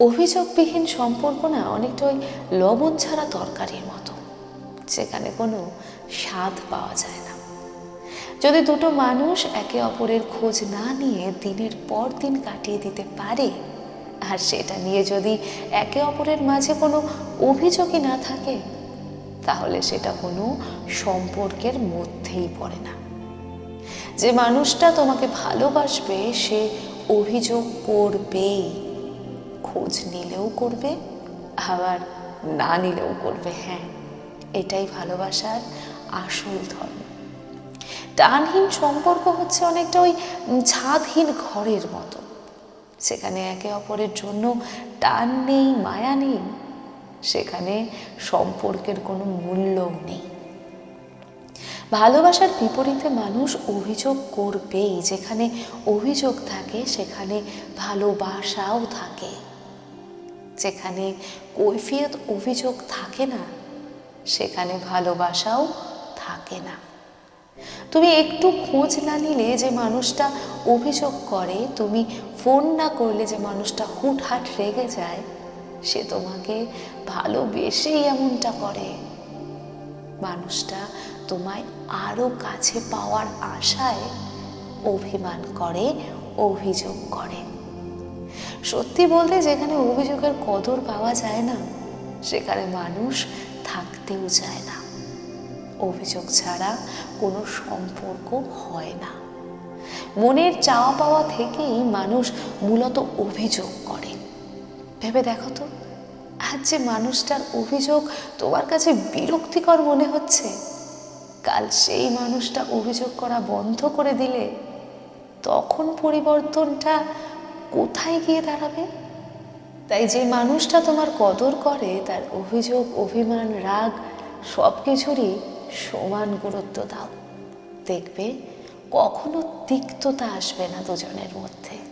অভিযোগবিহীন সম্পর্ক না অনেকটা ওই লবণ ছাড়া তরকারির মতো। যেখানে কোনো স্বাদ পাওয়া যায় না। যদি দুটো মানুষ একে অপরের খোঁজ না নিয়ে দিনের পর দিন কাটিয়ে দিতে পারে, আর সেটা নিয়ে যদি একে অপরের মাঝে কোনো অভিযোগই না থাকে, তাহলে সেটা কোনো সম্পর্কের মধ্যেই পড়ে না। যে মানুষটা তোমাকে ভালোবাসবে, সে অভিযোগ করবেই। খোঁজ নিলেও করবে, আবার না নিলেও করবে। হ্যাঁ এটাই ভালোবাসার আসল ধর্ম। টানহীন সম্পর্ক হচ্ছে অনেকটা ওই ছাদহীন ঘরের মতো। সেখানে একে অপরের জন্য টান নেই, মায়া নেই। সেখানে সম্পর্কের কোনো মূল্যও নেই। ভালোবাসার বিপরীতে মানুষ অভিযোগ করবেই। যেখানে অভিযোগ থাকে, সেখানে ভালোবাসাও থাকে। যেখানে কৈফিয়ত অভিযোগ থাকে না, সেখানে ভালোবাসাও থাকে না। তুমি একটু খোঁজ না নিলে যে মানুষটা অভিযোগ করে, তুমি ফোন না করলে যে মানুষটা হুটহাট রেগে যায়, সে তোমাকে ভালোবেসেই এমনটা করে। মানুষটা তোমায় আরও কাছে পাওয়ার আশায় অভিমান করে, অভিযোগ করে। সত্যি বলতে যেখানে অভিযোগের কদর পাওয়া যায় না, সেখানে মানুষ থাকতেও চায় না। অভিযোগ ছাড়া কোনো সম্পর্ক হয় না। মনের চাওয়া পাওয়া থেকেই মানুষ মূলত অভিযোগ করে। ভেবে দেখো তো, আজ যে মানুষটার অভিযোগ তোমার কাছে বিরক্তিকর মনে হচ্ছে, কাল সেই মানুষটা অভিযোগ করা বন্ধ করে দিলে তখন পরিবর্তনটা কোথায় গিয়ে দাঁড়াবে? তাই যে মানুষটা তোমার কদর করে, তার অভিযোগ, অভিমান, রাগ সব কিছুরই সমান গুরুত্ব দাও। দেখবে কখনো তিক্ততা আসবে না দুজনের মধ্যে।